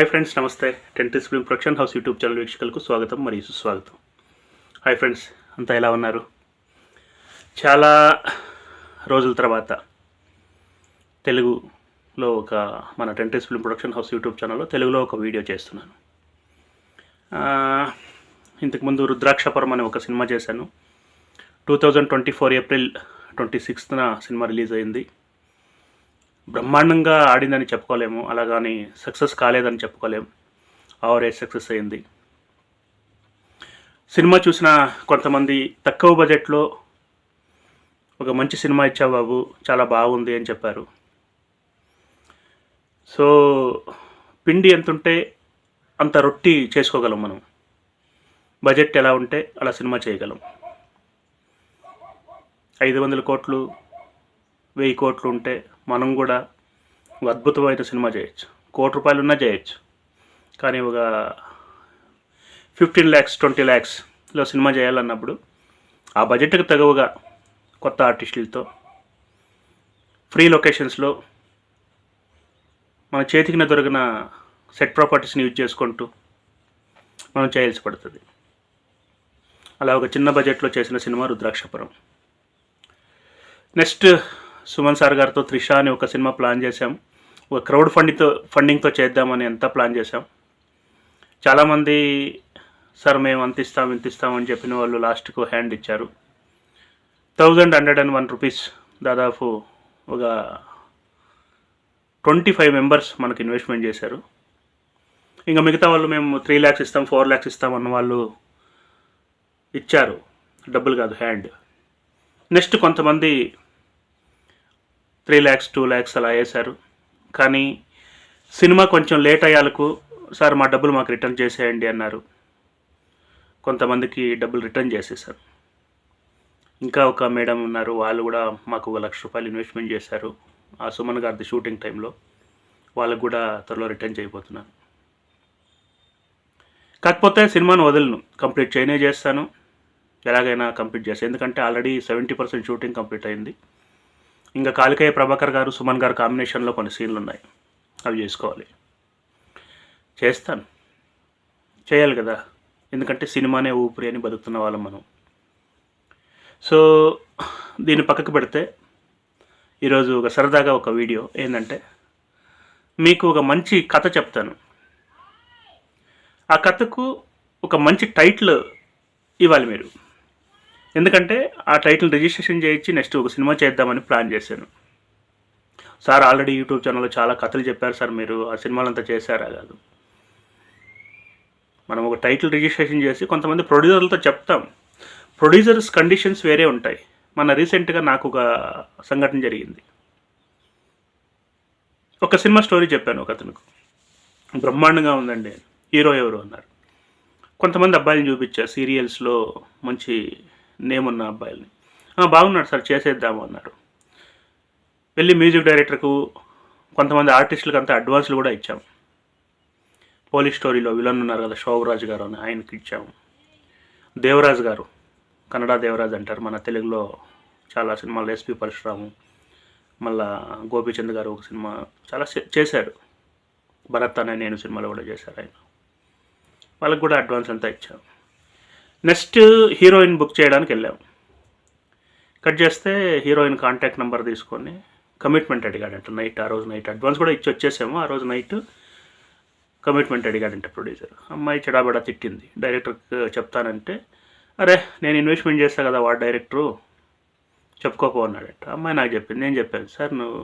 Hi friends నమస్తే. టెంటిస్ film production house YouTube channel వీక్షకులకు స్వాగతం మరియు సుస్వాగతం. హాయ్ ఫ్రెండ్స్ అంతా ఎలా ఉన్నారు? చాలా రోజుల తర్వాత తెలుగులో ఒక మన టెంటిస్ ఫిల్మ్ ప్రొడక్షన్ హౌస్ యూట్యూబ్ ఛానల్లో తెలుగులో ఒక వీడియో చేస్తున్నాను. ఇంతకుముందు రుద్రాక్షపురం అనే ఒక సినిమా చేశాను. Two thousand twenty four April twenty సిక్స్త్న cinema release అయింది. బ్రహ్మాండంగా ఆడిందని చెప్పుకోలేము అలాగని సక్సెస్ కాలేదని చెప్పుకోలేము. ఆవరేజ్ సక్సెస్ అయింది. సినిమా చూసిన కొంతమంది తక్కువ బడ్జెట్లో ఒక మంచి సినిమా ఇచ్చావు బాబు చాలా బాగుంది అని చెప్పారు. సో పిండి ఎంత ఉంటే అంత రొట్టి చేసుకోగలం మనం. బడ్జెట్ ఎలా ఉంటే అలా సినిమా చేయగలం. ఐదు వందల కోట్లు వెయ్యి కోట్లు ఉంటే మనం కూడా అద్భుతమైన సినిమా చేయొచ్చు. కోటి రూపాయలు ఉన్నా చేయొచ్చు. కానీ ఒక ఫిఫ్టీన్ ల్యాక్స్ ట్వంటీ ల్యాక్స్లో సినిమా చేయాలన్నప్పుడు ఆ బడ్జెట్కి తగువగా కొత్త ఆర్టిస్టులతో ఫ్రీ లొకేషన్స్లో మన చేతికి దొరికిన సెట్ ప్రాపర్టీస్ని యూజ్ చేసుకుంటూ మనం చేయాల్సి పడుతుంది. అలా ఒక చిన్న బడ్జెట్లో చేసిన cinema Rudrakshapuram. Next Suman sir గారితో త్రిష అని ఒక సినిమా ప్లాన్ చేశాం. ఒక క్రౌడ్ ఫండింగ్తో ఫండింగ్తో చేద్దామని ఎంత ప్లాన్ చేశాం. చాలామంది సార్ మేము అంత ఇస్తాం ఇంత ఇస్తాం అని చెప్పిన వాళ్ళు లాస్ట్కు హ్యాండ్ ఇచ్చారు. Thousand hundred and one rupees దాదాపు ఒక ట్వంటీ ఫైవ్ మెంబర్స్ మనకు ఇన్వెస్ట్మెంట్ చేశారు. ఇంకా మిగతా వాళ్ళు మేము త్రీ ల్యాక్స్ ఇస్తాం ఫోర్ ల్యాక్స్ ఇస్తాం అన్న వాళ్ళు ఇచ్చారు. డబ్బులు కాదు హ్యాండ్. నెక్స్ట్ కొంతమంది త్రీ ల్యాక్స్ టూ ల్యాక్స్ అలా వేశారు. కానీ సినిమా కొంచెం లేట్ అయ్యాలకు సార్ మా డబ్బులు మాకు రిటర్న్ చేసేయండి అన్నారు. కొంతమందికి డబ్బులు రిటర్న్ చేసేసారు ఇంకా ఒక మేడం ఉన్నారు వాళ్ళు కూడా మాకు ఒక లక్ష రూపాయలు ఇన్వెస్ట్మెంట్ చేశారు. ఆ సుమన్ గారిది షూటింగ్ టైంలో వాళ్ళకు కూడా త్వరలో రిటర్న్ చేయబోతున్నాను కాకపోతే సినిమాను వదలను కంప్లీట్ చేయనే చేస్తాను. ఎలాగైనా కంప్లీట్ చేస్తాను ఎందుకంటే already seventy percent shooting complete అయింది. ఇంకా కాలికయ్య ప్రభాకర్ గారు సుమన్ గారు కాంబినేషన్లో కొన్ని సీన్లు ఉన్నాయి. అవి చేసుకోవాలి. చేస్తాను. చేయాలి కదా. ఎందుకంటే సినిమానే ఊపిరి అని బతుకుతున్న వాళ్ళం మనం. సో దీన్ని పక్కకు పెడితే ఈరోజు ఒక సరదాగా ఒక వీడియో ఏంటంటే మీకు ఒక మంచి కథ చెప్తాను. ఆ కథకు ఒక మంచి టైటిల్ ఇవ్వాలి మీరు. ఎందుకంటే ఆ టైటిల్ రిజిస్ట్రేషన్ చేయించి నెక్స్ట్ ఒక సినిమా చేద్దామని ప్లాన్ చేశాను. సార్ ఆల్రెడీ యూట్యూబ్ ఛానల్లో చాలా కథలు చెప్పారు సార్ మీరు ఆ సినిమాలంతా చేశారా కాదు. మనం ఒక టైటిల్ రిజిస్ట్రేషన్ చేసి కొంతమంది ప్రొడ్యూసర్లతో చెప్తాం. ప్రొడ్యూసర్స్ కండిషన్స్ వేరే ఉంటాయి. మన రీసెంట్గా నాకు ఒక సంఘటన జరిగింది. ఒక సినిమా స్టోరీ చెప్పాను ఒక అతనికి. బ్రహ్మాండంగా ఉందండి. హీరో ఎవరు అన్నారు. కొంతమంది అబ్బాయిలు చూపించారు సీరియల్స్లో మంచి నేమున్న అబ్బాయిల్ని. బాగున్నాడు సార్ చేసేద్దాము అన్నారు వెళ్ళి మ్యూజిక్ డైరెక్టర్కు కొంతమంది ఆర్టిస్టులకు అంతా అడ్వాన్స్లు కూడా ఇచ్చాము. పోలీస్ స్టోరీలో విలన్ ఉన్నారు కదా శోభరాజు గారు అని ఆయనకి ఇచ్చాము. దేవరాజ్ గారు కన్నడ దేవరాజ్ అంటారు. మన తెలుగులో చాలా సినిమాలు ఎస్పి పరశురాము మళ్ళా గోపీచంద్ గారు ఒక సినిమా చాలా చేశారు. భరత్ అనే నేను సినిమాలో కూడా చేశారు ఆయన. వాళ్ళకి కూడా అడ్వాన్స్ అంతా ఇచ్చాం నెక్స్ట్ హీరోయిన్ బుక్ చేయడానికి వెళ్ళాం. కట్ చేస్తే హీరోయిన్ కాంటాక్ట్ నెంబర్ తీసుకొని కమిట్మెంట్ అడిగాడంట నైట్ ఆ రోజు నైట్ అడ్వాన్స్ కూడా ఇచ్చి వచ్చేసాము ఆ రోజు నైట్ కమిట్మెంట్ అడిగాడంట ప్రొడ్యూసర్. అమ్మాయి చెడాబడా తిట్టింది. డైరెక్టర్కి చెప్తానంటే అరే నేను ఇన్వెస్ట్మెంట్ చేస్తా కదా వాడు డైరెక్టరు చెప్పుకోపో అన్నాడంట. అమ్మాయి నాకు చెప్పింది నేను చెప్పాను సార్ నువ్వు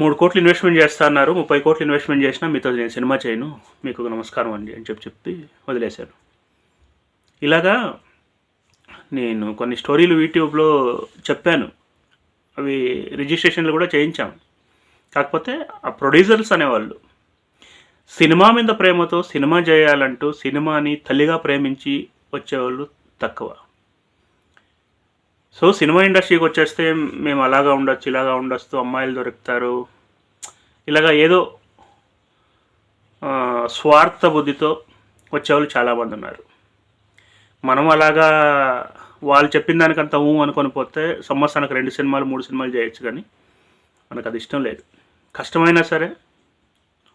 మూడు కోట్లు ఇన్వెస్ట్మెంట్ చేస్తా అన్నారు ముప్పై కోట్లు ఇన్వెస్ట్మెంట్ చేసినా మీతో నేను సినిమా చేయను మీకు నమస్కారం అండి అని చెప్పి చెప్పి వదిలేశాను. ఇలాగా నేను కొన్ని స్టోరీలు యూట్యూబ్లో చెప్పాను. అవి రిజిస్ట్రేషన్లు కూడా చేయించాం. కాకపోతే ఆ ప్రొడ్యూసర్స్ అనేవాళ్ళు సినిమా మీద ప్రేమతో సినిమా చేయాలంటూ సినిమాని తల్లిగా ప్రేమించి వచ్చేవాళ్ళు తక్కువ. సో సినిమా ఇండస్ట్రీకి వచ్చేస్తే మేము అలాగా ఉండొచ్చు ఇలాగా ఉండొచ్చు అమ్మాయిలు దొరుకుతారు. ఇలాగా ఏదో స్వార్థ బుద్ధితో వచ్చేవాళ్ళు చాలామంది ఉన్నారు. మనం అలాగా వాళ్ళు చెప్పిన దానికంత ఊ అనుకొని పోతే సంవత్సరానికి రెండు సినిమాలు మూడు సినిమాలు చేయొచ్చు కానీ మనకు అది ఇష్టం లేదు. కష్టమైనా సరే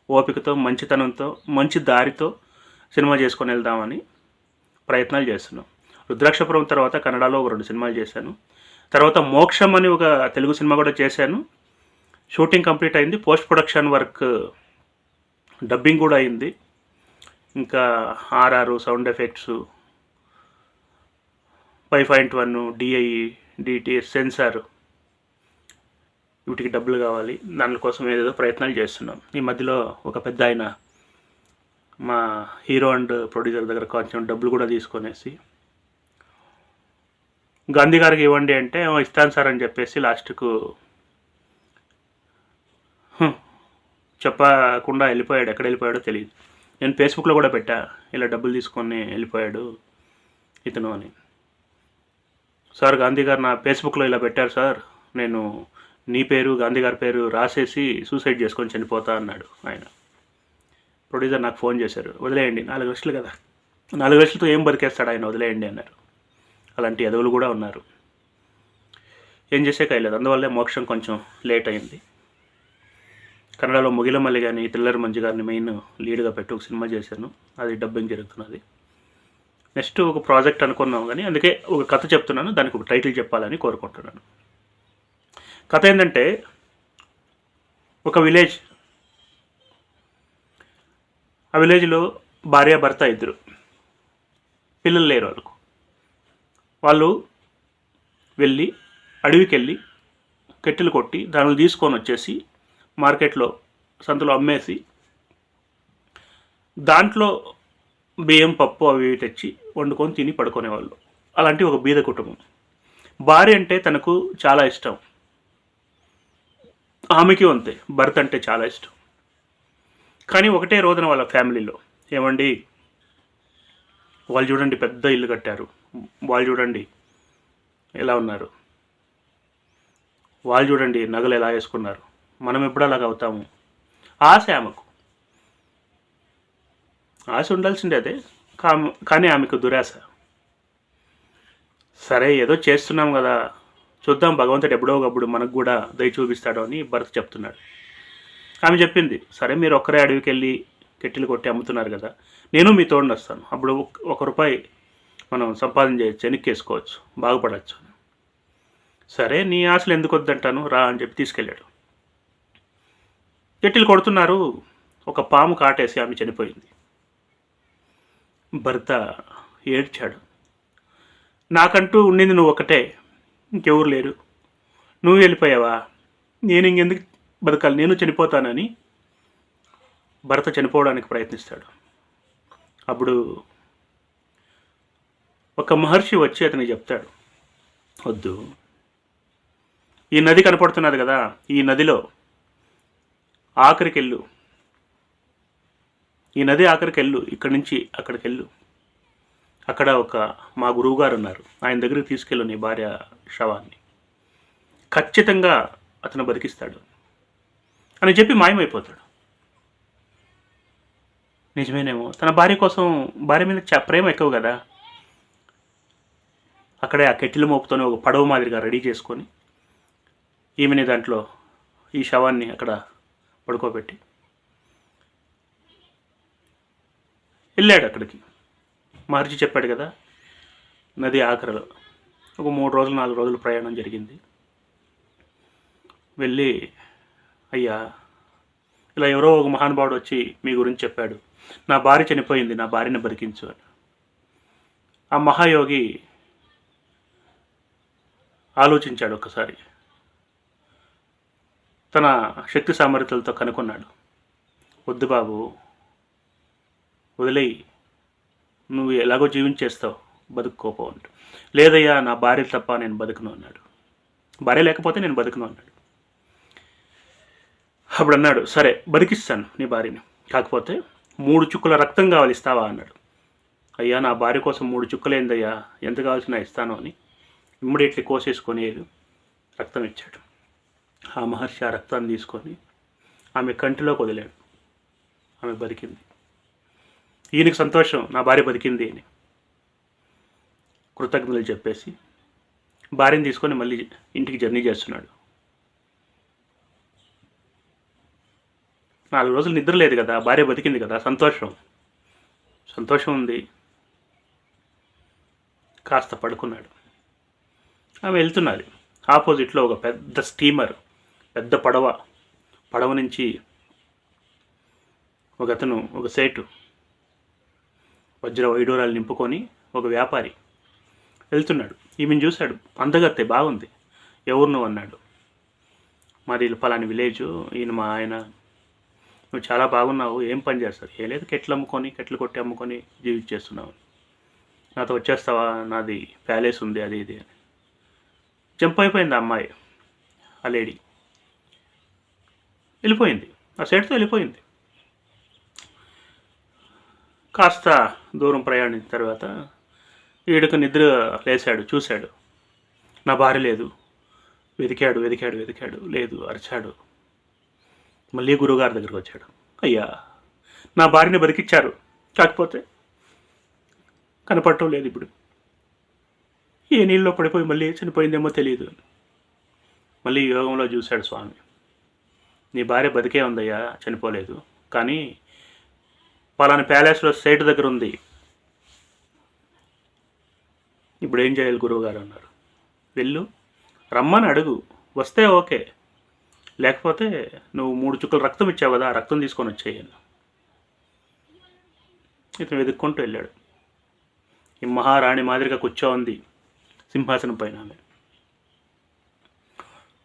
ఓపికతో మంచితనంతో మంచి దారితో సినిమా చేసుకొని వెళ్దామని ప్రయత్నాలు చేస్తున్నాం. రుద్రాక్షపురం తర్వాత కన్నడలో ఒక రెండు సినిమాలు చేశాను. తర్వాత మోక్షం అని ఒక తెలుగు సినిమా కూడా చేశాను. షూటింగ్ కంప్లీట్ అయింది. పోస్ట్ ప్రొడక్షన్ వర్క్ డబ్బింగ్ కూడా అయింది. ఇంకా RR sound effects five point one DI DTS censor వీటికి డబ్బులు కావాలి. దానికోసం ఏదేదో ప్రయత్నాలు చేస్తున్నాం. ఈ మధ్యలో ఒక పెద్ద ఆయన మా హీరో అండ్ ప్రొడ్యూసర్ దగ్గర కొంచెం డబ్బులు కూడా తీసుకొనేసి గాంధీ గారికి ఇవ్వండి అంటే ఇస్తాను సార్ అని చెప్పేసి లాస్ట్కు చెప్పకుండా వెళ్ళిపోయాడు. ఎక్కడ వెళ్ళిపోయాడో తెలియదు నేను ఫేస్బుక్లో కూడా పెట్టా. ఇలా డబ్బులు తీసుకొని వెళ్ళిపోయాడు ఇతను అని. సార్ గాంధీ గారు నా ఫేస్బుక్లో ఇలా పెట్టారు సార్. నేను నీ పేరు గాంధీ గారి పేరు రాసేసి సూసైడ్ చేసుకొని చనిపోతా అన్నాడు ఆయన. ప్రొడ్యూసర్ నాకు ఫోన్ చేశారు. వదిలేయండి నాలుగు లక్షలు కదా. నాలుగు లక్షలతో ఏం బతికేస్తాడు ఆయన? వదిలేయండి అన్నారు. అలాంటి ఎదవులు కూడా ఉన్నారు. ఏం చేసే కాయలేదు. అందువల్లే మోక్షం కొంచెం లేట్ అయింది. కన్నడలో ముగిలమల్లి కానీ థ్రిల్లర్ మంజు గారిని మెయిన్ లీడ్గా పెట్టి ఒక సినిమా చేశాను. అది డబ్బింగ్ జరుగుతున్నది. నెక్స్ట్ ఒక ప్రాజెక్ట్ అనుకున్నాం కానీ అందుకే ఒక కథ చెప్తున్నాను దానికి ఒక టైటిల్ చెప్పాలని కోరుకుంటున్నాను. కథ ఏంటంటే ఒక విలేజ్ ఆ విలేజ్లో భార్య భర్త ఇద్దరు. పిల్లలు లేరు వాళ్ళకు. వాళ్ళు వెళ్ళి అడవికి వెళ్ళి కట్టెలు కొట్టి దానిని తీసుకొని వచ్చేసి మార్కెట్లో సంతలో అమ్మేసి దాంట్లో బియ్యం పప్పు అవి ఇవి తెచ్చి వండుకొని తిని పడుకునేవాళ్ళు. అలాంటి ఒక బీద కుటుంబం. భార్య అంటే తనకు చాలా ఇష్టం. ఆమెకి అంతే భర్త అంటే చాలా ఇష్టం. కానీ ఒకటే రోజున వాళ్ళ ఫ్యామిలీలో ఏమండి? వాళ్ళు చూడండి పెద్ద ఇల్లు కట్టారు. వాళ్ళు చూడండి ఎలా ఉన్నారు? వాళ్ళు చూడండి నగలు ఎలా వేసుకున్నారు? మనం ఎప్పుడు అలాగ అవుతాము? ఆశ ఆమెకు. ఆశ ఉండాల్సిందే అదే. కా- కానీ ఆమెకు దురాశ. సరే ఏదో చేస్తున్నాం కదా. చూద్దాం భగవంతుడు ఎప్పుడో ఒకప్పుడు మనకు కూడా దయ చూపిస్తాడు అని భర్త చెప్తున్నాడు. ఆమె చెప్పింది సరే మీరు ఒక్కరే అడవికి వెళ్ళి కెట్టిలు కొట్టి అమ్ముతున్నారు కదా. నేను మీ తోడుని వస్తాను. అప్పుడు ఒక- ఒక రూపాయి మనం సంపాదన చేయొచ్చు వెనక్కేసుకోవచ్చు బాగుపడవచ్చు. సరే నీ ఆశలు ఎందుకు వద్దంటాను? రా అని చెప్పి తీసుకెళ్ళాడు. కెట్టిలు కొడుతున్నారు. ఒక పాము కాటేసి ఆమె చనిపోయింది. భర్త ఏడ్చాడు. నాకంటూ ఉండింది నువ్వు ఒకటే ఇంకెవరు లేరు. నువ్వు వెళ్ళిపోయావా? నేను ఇంకెందుకు బతకాలి? నేను చనిపోతానని భర్త చనిపోవడానికి ప్రయత్నిస్తాడు. అప్పుడు ఒక మహర్షి వచ్చి అతనికి చెప్తాడు. వద్దు. ఈ నది కనపడుతున్నది కదా ఈ నదిలో ఆఖరికెళ్ళు. ఈ నది ఆఖరికి వెళ్ళు ఇక్కడి నుంచి అక్కడికి వెళ్ళు అక్కడ ఒక మా గురువు గారు ఉన్నారు ఆయన దగ్గరికి తీసుకెళ్ళు నీ భార్య శవాన్ని. ఖచ్చితంగా అతను బతికిస్తాడు అని చెప్పి మాయమైపోతాడు. నిజమేనేమో తన భార్య కోసం భార్య మీద ప్రేమ ఎక్కువ కదా. అక్కడే ఆ కెట్టిల మోపుతోనే ఒక పడవ మాదిరిగా రెడీ చేసుకొని ఈమెని దాంట్లో ఈ శవాన్ని అక్కడ పడుకోబెట్టి వెళ్ళాడు అక్కడికి. మహర్జీ చెప్పాడు కదా నది ఆఖరిలో ఒక మూడు రోజులు నాలుగు రోజులు ప్రయాణం జరిగింది. వెళ్ళి అయ్యా ఇలా ఎవరో ఒక మహానుభావుడు వచ్చి మీ గురించి చెప్పాడు. నా భార్య చనిపోయింది నా భార్యని బతికించు అని. ఆ మహాయోగి ఆలోచించాడు ఒకసారి తన శక్తి సామర్థ్యాలతో కనుక్కున్నాడు. వద్దు బాబు వదిలేయి నువ్వు ఎలాగో జీవించేస్తావు బతుక్కోపో అంటు. లేదయ్యా నా భార్య తప్ప నేను బతుకును అన్నాడు. భార్య లేకపోతే నేను బతుకును అన్నాడు. అప్పుడు అన్నాడు సరే బతికిస్తాను నీ భార్యని. కాకపోతే మూడు చుక్కల రక్తం కావాలి ఇస్తావా అన్నాడు. అయ్యా నా భార్య కోసం మూడు చుక్కలు ఏందయ్యా ఎంత కావాల్సిన ఇస్తాను అని ఇమ్మీడియట్లీ కోసేసుకొని రక్తం ఇచ్చాడు. ఆ మహర్షి ఆ రక్తాన్ని తీసుకొని ఆమె కంటిలోకి వదిలాడు. ఆమె బతికింది. ఈయనకి సంతోషం నా భార్య బతికింది అని. కృతజ్ఞతలు చెప్పేసి భార్యను తీసుకొని మళ్ళీ ఇంటికి జర్నీ చేస్తున్నాడు. నాలుగు రోజులు నిద్ర లేదు కదా భార్య బతికింది కదా సంతోషం. సంతోషం ఉంది. కాస్త పడుకున్నాడు. ఆమె వెళ్తున్నది. ఆపోజిట్లో ఒక పెద్ద స్టీమర్ పెద్ద పడవ పడవ నుంచి ఒక అతను ఒక సేటు వజ్ర వైడూరాలు నింపుకొని ఒక వ్యాపారి వెళ్తున్నాడు. ఈమెను చూశాడు. అందగత్తే బాగుంది. ఎవరు నువ్వు? అన్నాడు. మరి పలాని విలేజ్. ఈయన మా ఆయన. నువ్వు చాలా బాగున్నావు. ఏం పని చేస్తారు? ఏ లేదు. కెట్లు అమ్ముకొని కెట్లు కొట్టి అమ్ముకొని జీవించేస్తున్నావు నాతో వచ్చేస్తావా? నాది ప్యాలెస్ ఉంది. అది ఇది. అని జంప్ అయిపోయింది ఆ అమ్మాయి? ఆ లేడీ. వెళ్ళిపోయింది. ఆ సైడ్తో వెళ్ళిపోయింది. కాస్త దూరం ప్రయాణించిన తర్వాత ఈడకు నిద్ర లేచాడు చూశాడు. నా భార్య లేదు. వెతికాడు వెతికాడు వెతికాడు లేదు అరిచాడు. మళ్ళీ గురువుగారి దగ్గరికి వచ్చాడు. అయ్యా నా భార్యని బతికిచ్చారు. కాకపోతే కనపడటం లేదు ఇప్పుడు. ఏ నీళ్ళలో పడిపోయి మళ్ళీ చనిపోయిందేమో తెలియదు. మళ్ళీ యోగంలో చూశాడు స్వామి. నీ భార్య బతికే ఉందయ్యా చనిపోలేదు. కానీ పలానా ప్యాలెస్లో సైట్ దగ్గర ఉంది. ఇప్పుడు ఏం చేయాలి గురువుగారు అన్నారు. వెళ్ళు రమ్మని అడుగు వస్తే ఓకే. లేకపోతే నువ్వు మూడు చుక్కలు రక్తం ఇచ్చావు కదా ఆ రక్తం తీసుకొని వచ్చేయను ఇతను వెతుక్కుంటూ వెళ్ళాడు. ఈ మహారాణి మాదిరిగా కూర్చోంది సింహాసనం పైన ఆమె.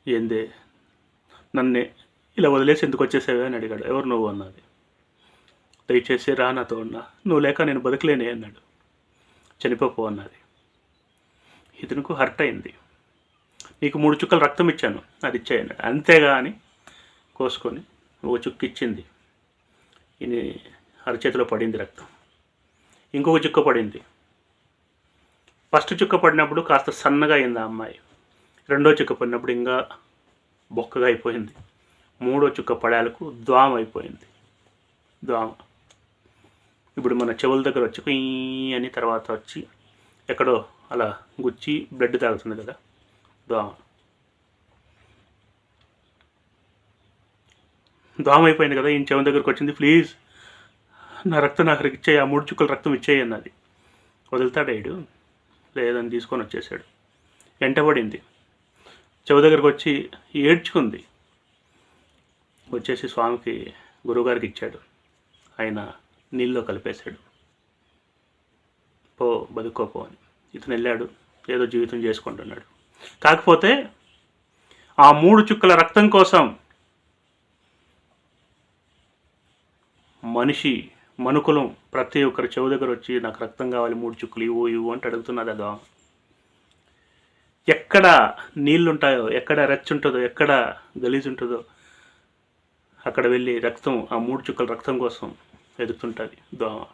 ఏందే? నన్నే ఇలా వదిలేసి ఎందుకు వచ్చేసావే అని అడిగాడు. ఎవరు నువ్వు అన్నది? దయచేసి రా నాతో ఉన్నా. నువ్వు లేక నేను బతకలేనే అన్నాడు. చనిపోపో అన్నది. ఇతనుకు హర్ట్ అయింది. నీకు మూడు చుక్కలు రక్తం ఇచ్చాను. అది ఇచ్చాయన్నాడు అంతేగా అని కోసుకొని ఒక చుక్క ఇచ్చింది. ఇది అరచేతిలో పడింది రక్తం. ఇంకొక చుక్క పడింది. ఫస్ట్ చుక్క పడినప్పుడు కాస్త సన్నగా అయింది ఆ అమ్మాయి. రెండో చుక్క పడినప్పుడు ఇంకా బొక్కగా అయిపోయింది. మూడో చుక్క పడాలకు ద్వామ అయిపోయింది. ద్వామ ఇప్పుడు మన చెవుల దగ్గర వచ్చి కుయ్ అని తర్వాత వచ్చి ఎక్కడో అలా గుచ్చి బ్లడ్ తాగుతుంది కదా. దోమ. దోమ అయిపోయింది కదా ఈయన చెవుల దగ్గరకు వచ్చింది ప్లీజ్ నా రక్తం నాకు ఇచ్చేయి ఆ మూడు చుక్కల రక్తం ఇచ్చేయి అన్నది. వదులుతాడేడు లేదని తీసుకొని వచ్చేసాడు. వెంటబడింది. చెవు దగ్గరకు వచ్చి ఏడ్చుకుంది. వచ్చేసి స్వామికి గురువుగారికి ఇచ్చాడు. ఆయన నీళ్ళలో కలిపేశాడు. పో బతుకోపో అని. ఇతను వెళ్ళాడు ఏదో జీవితం చేసుకుంటున్నాడు. కాకపోతే ఆ మూడు చుక్కల రక్తం కోసం మనిషి మనుకులం ప్రతి ఒక్కరి చెవు దగ్గర వచ్చి నాకు రక్తం కావాలి మూడు చుక్కలు ఇవ్వు ఇవ్వు అంటే అడుగుతున్నది అదో ఎక్కడ నీళ్ళు ఉంటాయో ఎక్కడ రెచ్చ ఉంటుందో ఎక్కడ గలీజ్ ఉంటుందో అక్కడ వెళ్ళి రక్తం ఆ మూడు చుక్కల రక్తం కోసం ఎదుగుతుంటుంది. దోమ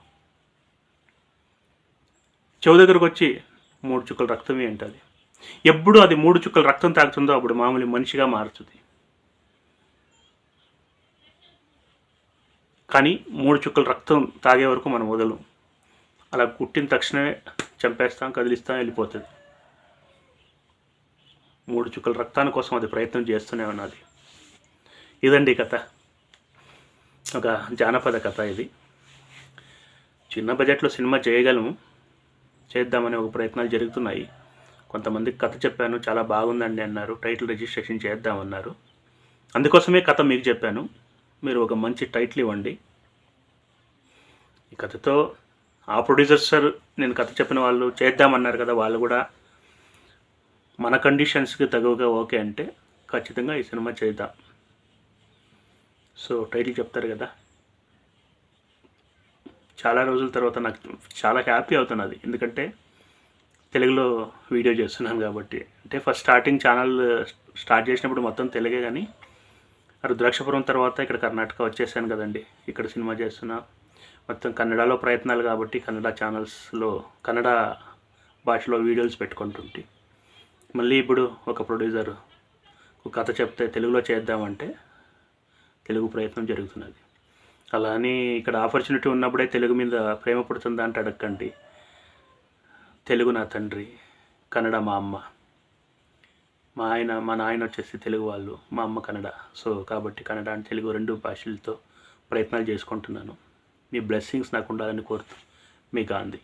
చెవు దగ్గరకు వచ్చి మూడు చుక్కల రక్తమే ఏంటది ఎప్పుడు అది మూడు చుక్కల రక్తం తాగుతుందో అప్పుడు మామూలు మనిషిగా మారుతుంది. కానీ మూడు చుక్కల రక్తం తాగే వరకు మనం వదలం. అలా కుట్టిన తక్షణమే చంపేస్తాం కదిలిస్తాం వెళ్ళిపోతుంది. మూడు చుక్కల రక్తాని కోసం అది ప్రయత్నం చేస్తూనే ఉన్నది. ఇదండి కథ. ఒక జానపద కథ ఇది. చిన్న బడ్జెట్లో సినిమా చేయగలము చేద్దామనే ఒక ప్రయత్నాలు జరుగుతున్నాయి. కొంతమందికి కథ చెప్పాను చాలా బాగుందండి అన్నారు టైటిల్ రిజిస్ట్రేషన్ చేద్దామన్నారు. అందుకోసమే కథ మీకు చెప్పాను మీరు ఒక మంచి టైటిల్ ఇవ్వండి. ఈ కథతో ఆ ప్రొడ్యూసర్ సార్ నేను కథ చెప్పిన వాళ్ళు చేద్దామన్నారు కదా వాళ్ళు కూడా మన కండిషన్స్కి తగువగా ఓకే అంటే ఖచ్చితంగా ఈ సినిమా చేద్దాం. సో టైటిల్ చెప్తారు కదా. చాలా రోజుల తర్వాత నాకు చాలా హ్యాపీ అవుతున్నది ఎందుకంటే తెలుగులో వీడియో చేస్తున్నాను కాబట్టి. అంటే ఫస్ట్ స్టార్టింగ్ ఛానల్ స్టార్ట్ చేసినప్పుడు మొత్తం తెలుగే కానీ రుద్రాక్షపురం తర్వాత ఇక్కడ కర్ణాటక వచ్చేసాను కదండి. ఇక్కడ సినిమా చేస్తున్నా. మొత్తం కన్నడలో ప్రయత్నాలు కాబట్టి కన్నడ ఛానల్స్లో కన్నడ భాషలో వీడియోస్ పెట్టుకుంటుంటే. మళ్ళీ ఇప్పుడు ఒక ప్రొడ్యూసర్ ఒక కథ చెప్తే తెలుగులో చేద్దామంటే తెలుగు ప్రయత్నం జరుగుతున్నది. అలా అని ఇక్కడ ఆపర్చునిటీ ఉన్నప్పుడే తెలుగు మీద ప్రేమ పుడుతుందా అంటే అడగండి తెలుగు నా తండ్రి కన్నడ మా అమ్మ. మా ఆయన మా నాయన వచ్చేసి తెలుగు వాళ్ళు మా అమ్మ కన్నడ. సో కాబట్టి కన్నడ అండ్ తెలుగు రెండు భాషలతో ప్రయత్నాలు చేసుకుంటున్నాను. మీ బ్లెస్సింగ్స్ నాకు ఉండాలని కోరుతూ మీ గాంధీ.